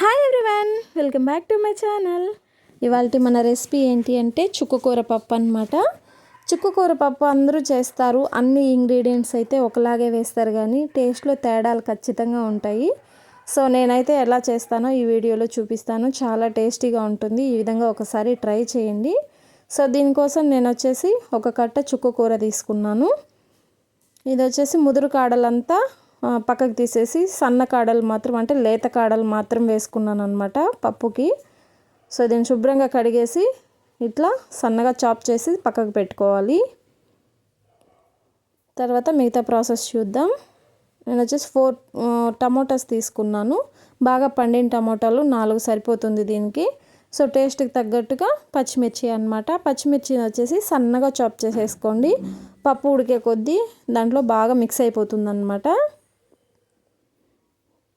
Hi everyone welcome back to my channel ఇవాళ మన recipe ఏంటి అంటే చుక్కకూర పప్పు అనమాట చుక్కకూర పప్పు అందరూ చేస్తారు అన్ని ఇంగ్రీడియంట్స్ అయితే ఒకలాగే వేస్తారు కానీ టేస్ట్లో తేడాలు ఖచ్చితంగా ఉంటాయి. సో నేనైతే ఎలా చేస్తానో ఈ వీడియోలో చూపిస్తాను. చాలా టేస్టీగా ఉంటుంది ఈ విధంగా ఒకసారి ట్రై చేయండి. సో దీనికోసం నేను వచ్చేసి ఒక కట్ట చుక్కకూర తీసుకున్నాను. ఇది వచ్చేసి ముదురు కాడలంతా పక్కకు తీసేసి సన్న కాడలు మాత్రం అంటే లేత కాడలు మాత్రం వేసుకున్నాను అనమాట పప్పుకి. సో దీన్ని శుభ్రంగా కడిగేసి ఇట్లా సన్నగా చాప్ చేసి పక్కకు పెట్టుకోవాలి. తర్వాత మిగతా ప్రాసెస్ చూద్దాం. నేను వచ్చేసి ఫోర్ టమోటాస్ తీసుకున్నాను. బాగా పండిన టమోటాలు నాలుగు సరిపోతుంది దీనికి. సో టేస్ట్కి తగ్గట్టుగా పచ్చిమిర్చి అనమాట పచ్చిమిర్చి వచ్చేసి సన్నగా చాప్ చేసేసుకోండి. పప్పు ఉడికే కొద్దీ దాంట్లో బాగా మిక్స్ అయిపోతుంది అనమాట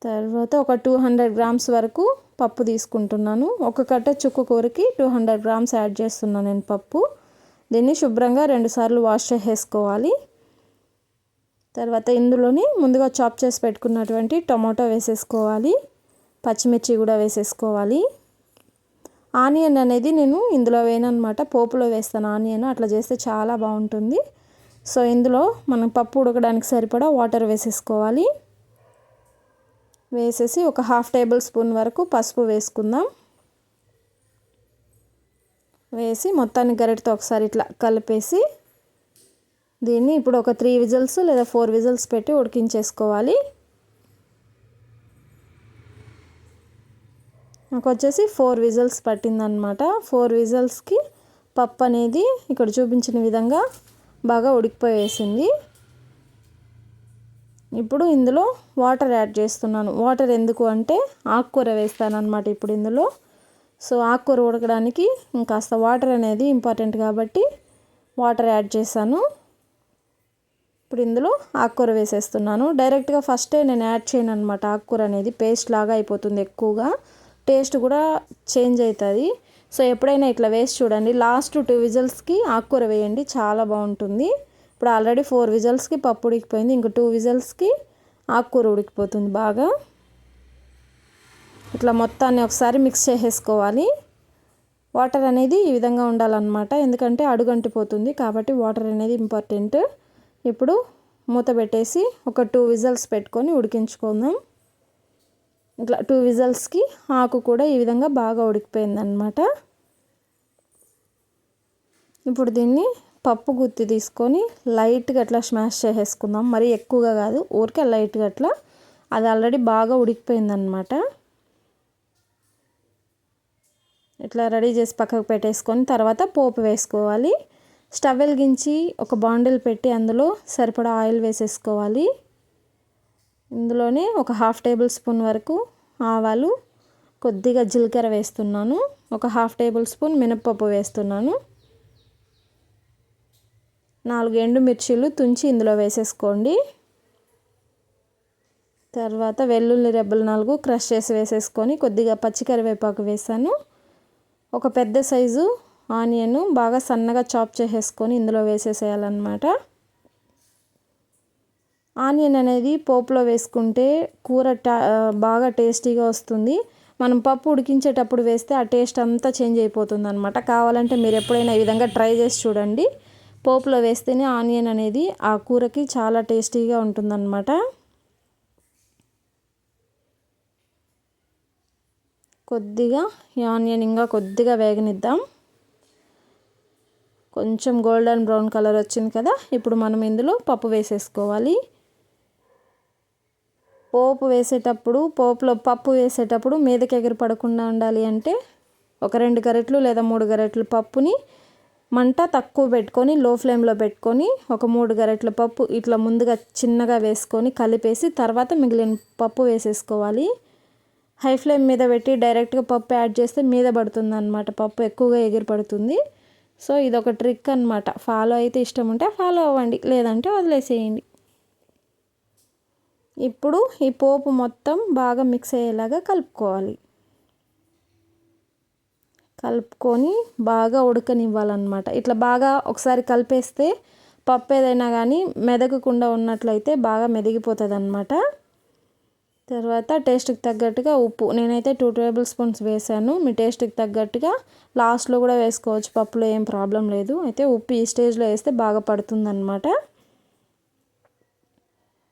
తర్వాత ఒక టూ హండ్రెడ్ గ్రామ్స్ వరకు పప్పు తీసుకుంటున్నాను. ఒక కట్ట చుక్క కూరకి టూ హండ్రెడ్ గ్రామ్స్ యాడ్ చేస్తున్నాను నేను పప్పు. దీన్ని శుభ్రంగా రెండుసార్లు వాష్ చేసేసుకోవాలి. తర్వాత ఇందులోని ముందుగా చాప్ చేసి పెట్టుకున్నటువంటి టొమాటో వేసేసుకోవాలి. పచ్చిమిర్చి కూడా వేసేసుకోవాలి. ఆనియన్ అనేది నేను ఇందులో వేయనమాట పోపులో వేస్తాను ఆనియన్. అట్లా చేస్తే చాలా బాగుంటుంది. సో ఇందులో మనం పప్పు ఉడకడానికి సరిపడా వాటర్ వేసేసుకోవాలి. వేసేసి ఒక హాఫ్ టేబుల్ స్పూన్ వరకు పసుపు వేసుకుందాం. వేసి మొత్తాన్ని గరిటతో ఒకసారి ఇట్లా కలిపేసి దీన్ని ఇప్పుడు ఒక త్రీ విజిల్స్ లేదా ఫోర్ విజిల్స్ పెట్టి ఉడికించేసుకోవాలి. నాకు వచ్చేసి ఫోర్ విజిల్స్ పట్టిందనమాట ఫోర్ విజిల్స్కి పప్పు అనేది ఇక్కడ చూపించిన విధంగా బాగా ఉడికిపోయేసింది. ఇప్పుడు ఇందులో వాటర్ యాడ్ చేస్తున్నాను. వాటర్ ఎందుకు అంటే ఆకుకూర వేస్తాను అనమాట ఇప్పుడు ఇందులో. సో ఆకుకూర ఉడకడానికి ఇంకాస్త వాటర్ అనేది ఇంపార్టెంట్ కాబట్టి వాటర్ యాడ్ చేశాను. ఇప్పుడు ఇందులో ఆకుకూర వేసేస్తున్నాను. డైరెక్ట్గా ఫస్టే నేను యాడ్ చేయను అనమాట ఆకుకూర అనేది. పేస్ట్ లాగా అయిపోతుంది ఎక్కువగా. టేస్ట్ కూడా చేంజ్ అవుతుంది. సో ఎప్పుడైనా ఇట్లా వేసి చూడండి. లాస్ట్ టూ విజిల్స్కి ఆకుకూర వేయండి. చాలా బాగుంటుంది. ఇప్పుడు ఆల్రెడీ ఫోర్ విజల్స్కి పప్పు ఉడికిపోయింది ఇంక టూ విజల్స్కి ఆకుకూర ఉడికిపోతుంది బాగా. ఇట్లా మొత్తాన్ని ఒకసారి మిక్స్ చేసేసుకోవాలి. వాటర్ అనేది ఈ విధంగా ఉండాలన్నమాట ఎందుకంటే అడుగంటిపోతుంది కాబట్టి వాటర్ అనేది ఇంపార్టెంట్. ఇప్పుడు మూత పెట్టేసి ఒక టూ విజల్స్ పెట్టుకొని ఉడికించుకుందాం. ఇట్లా టూ విజల్స్కి ఆకు కూడా ఈ విధంగా బాగా ఉడికిపోయిందనమాట ఇప్పుడు దీన్ని పప్పు గుత్తి తీసుకొని లైట్గా అట్లా స్మాష్ చేసేసుకుందాం. మరీ ఎక్కువగా కాదు ఊరికే లైట్గా అట్లా. అది ఆల్రెడీ బాగా ఉడికిపోయిందనమాట ఇట్లా రెడీ చేసి పక్కకు పెట్టేసుకొని తర్వాత పోపు వేసుకోవాలి. స్టవ్ వెలిగించి ఒక బాండిల్ పెట్టి అందులో సరిపడా ఆయిల్ వేసేసుకోవాలి. ఇందులోనే ఒక హాఫ్ టేబుల్ స్పూన్ వరకు ఆవాలు కొద్దిగా జీలకర్ర వేస్తున్నాను ఒక హాఫ్ టేబుల్ స్పూన్ మినప్పప్పు వేస్తున్నాను. నాలుగు ఎండుమిర్చీలు తుంచి ఇందులో వేసేసుకోండి. తర్వాత వెల్లుల్లి రెబ్బలు నాలుగు క్రష్ చేసి వేసేసుకొని కొద్దిగా పచ్చికరివేపాకు వేసాను. ఒక పెద్ద సైజు ఆనియన్ బాగా సన్నగా చాప్ చేసేసుకొని ఇందులో వేసేసేయాలన్నమాట. ఆనియన్ అనేది పోపులో వేసుకుంటే కూర బాగా టేస్టీగా వస్తుంది. మనం పప్పు ఉడికించేటప్పుడు వేస్తే ఆ టేస్ట్ అంతా చేంజ్ అయిపోతుంది అనమాట కావాలంటే మీరు ఎప్పుడైనా ఈ విధంగా ట్రై చేసి చూడండి. పోపులో వేస్తేనే ఆనియన్ అనేది ఆ కూరకి చాలా టేస్టీగా ఉంటుందన్నమాట. కొద్దిగా ఈ ఆనియన్ ఇంకా కొద్దిగా వేగనిద్దాం. కొంచెం గోల్డెన్ బ్రౌన్ కలర్ వచ్చింది కదా ఇప్పుడు మనం ఇందులో పప్పు వేసేసుకోవాలి. పోపు వేసేటప్పుడు పోపులో పప్పు వేసేటప్పుడు మీదకి ఎగిరి పడకుండా ఉండాలి అంటే ఒక రెండు గరెట్లు లేదా మూడు గరెట్లు పప్పుని మంట తక్కువ పెట్టుకొని లో ఫ్లేమ్లో పెట్టుకొని ఒక మూడు గరెట్ల పప్పు ఇట్లా ముందుగా చిన్నగా వేసుకొని కలిపేసి తర్వాత మిగిలిన పప్పు వేసేసుకోవాలి. హై ఫ్లేమ్ మీద పెట్టి డైరెక్ట్గా పప్పు యాడ్ చేస్తే మీద పడుతుంది అనమాట పప్పు ఎక్కువగా ఎగిరి పడుతుంది సో ఇది ఒక ట్రిక్ అనమాట ఫాలో అయితే ఇష్టం ఉంటే ఫాలో అవ్వండి. లేదంటే వదిలేసేయండి. ఇప్పుడు ఈ పోపు మొత్తం బాగా మిక్స్ అయ్యేలాగా కలుపుకోవాలి. కలుపుకొని బాగా ఉడకనివ్వాలన్నమాట. ఇట్లా బాగా ఒకసారి కలిపేస్తే పప్పు ఏదైనా కానీ మెదగకుండా ఉన్నట్లయితే బాగా మెదిగిపోతుంది అనమాట తర్వాత టేస్ట్కి తగ్గట్టుగా ఉప్పు. నేనైతే టూ టేబుల్ స్పూన్స్ వేసాను. మీ టేస్ట్కి తగ్గట్టుగా లాస్ట్లో కూడా వేసుకోవచ్చు. పప్పులో ఏం ప్రాబ్లం లేదు. అయితే ఉప్పు ఈ స్టేజ్లో వేస్తే బాగా పడుతుందన్నమాట.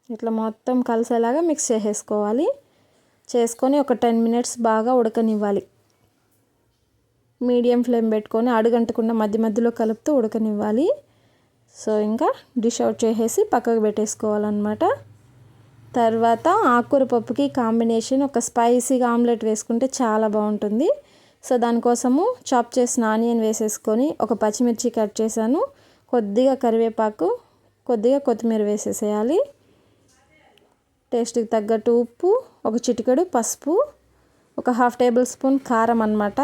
ఇట్లా మొత్తం కలిసేలాగా మిక్స్ చేసేసుకోవాలి. చేసుకొని ఒక టెన్ మినిట్స్ బాగా ఉడకనివ్వాలి. మీడియం ఫ్లేమ్ పెట్టుకొని అడుగంటకుండా మధ్య మధ్యలో కలుపుతూ ఉడకనివ్వాలి. సో ఇంకా డిష్ అవుట్ చేసేసి పక్కకు పెట్టేసుకోవాలన్నమాట. తర్వాత ఆకుకూర పప్పుకి కాంబినేషన్ ఒక స్పైసీగా ఆమ్లెట్ వేసుకుంటే చాలా బాగుంటుంది. సో దానికోసము చాప్ చేసిన ఆనియన్ వేసేసుకొని ఒక పచ్చిమిర్చి కట్ చేశాను. కొద్దిగా కరివేపాకు కొద్దిగా కొత్తిమీర వేసేసేయాలి. టేస్ట్కి తగ్గట్టు ఉప్పు ఒక చిటికెడు పసుపు ఒక హాఫ్ టేబుల్ స్పూన్ కారం అన్నమాట.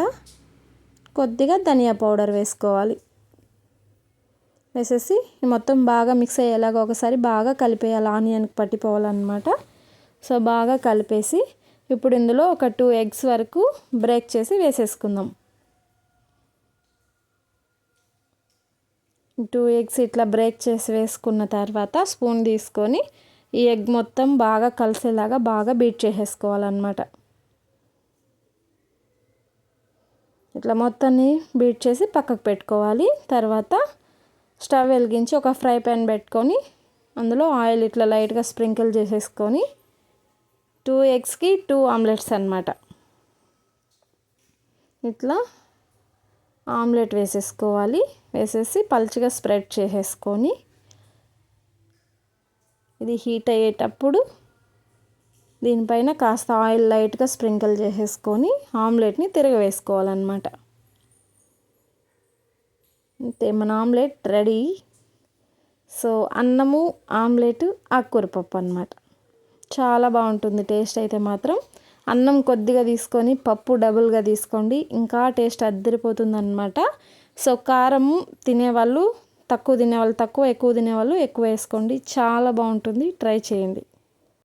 కొద్దిగా ధనియా పౌడర్ వేసుకోవాలి. వేసేసి మొత్తం బాగా మిక్స్ అయ్యేలాగా ఒకసారి బాగా కలిపేయాలి. ఆనియన్కి పట్టిపోవాలన్నమాట. సో బాగా కలిపేసి ఇప్పుడు ఇందులో ఒక టూ ఎగ్స్ వరకు బ్రేక్ చేసి వేసేసుకుందాం. టూ ఎగ్స్ ఇట్లా బ్రేక్ చేసి వేసుకున్న తర్వాత స్పూన్ తీసుకొని ఈ ఎగ్ మొత్తం బాగా కలిసేలాగా బాగా బీట్ చేసేసుకోవాలన్నమాట. ఇట్లా మొత్తాన్ని బీట్ చేసి పక్కకు పెట్టుకోవాలి. తర్వాత స్టవ్ వెలిగించి ఒక ఫ్రై ప్యాన్ పెట్టుకొని అందులో ఆయిల్ ఇట్లా లైట్గా స్ప్రింకిల్ చేసేసుకొని టూ ఎగ్స్కి టూ ఆమ్లెట్స్ అనమాట ఇట్లా ఆమ్లెట్ వేసేసుకోవాలి. వేసేసి పల్చగా స్ప్రెడ్ చేసేసుకొని ఇది హీట్ అయ్యేటప్పుడు దీనిపైన కాస్త ఆయిల్ లైట్గా స్ప్రింకిల్ చేసేసుకొని ఆమ్లెట్ని తిరగవేసుకోవాలన్నమాట. అంతే మన ఆమ్లెట్ రెడీ. సో అన్నము ఆమ్లెట్ ఆకుకూర పప్పు అనమాట చాలా బాగుంటుంది టేస్ట్ అయితే మాత్రం. అన్నం కొద్దిగా తీసుకొని పప్పు డబుల్గా తీసుకోండి. ఇంకా టేస్ట్ అద్దరిపోతుందన్నమాట. సో కారం తినేవాళ్ళు తక్కువ తినేవాళ్ళు తక్కువ ఎక్కువ తినేవాళ్ళు ఎక్కువ వేసుకోండి. చాలా బాగుంటుంది ట్రై చేయండి.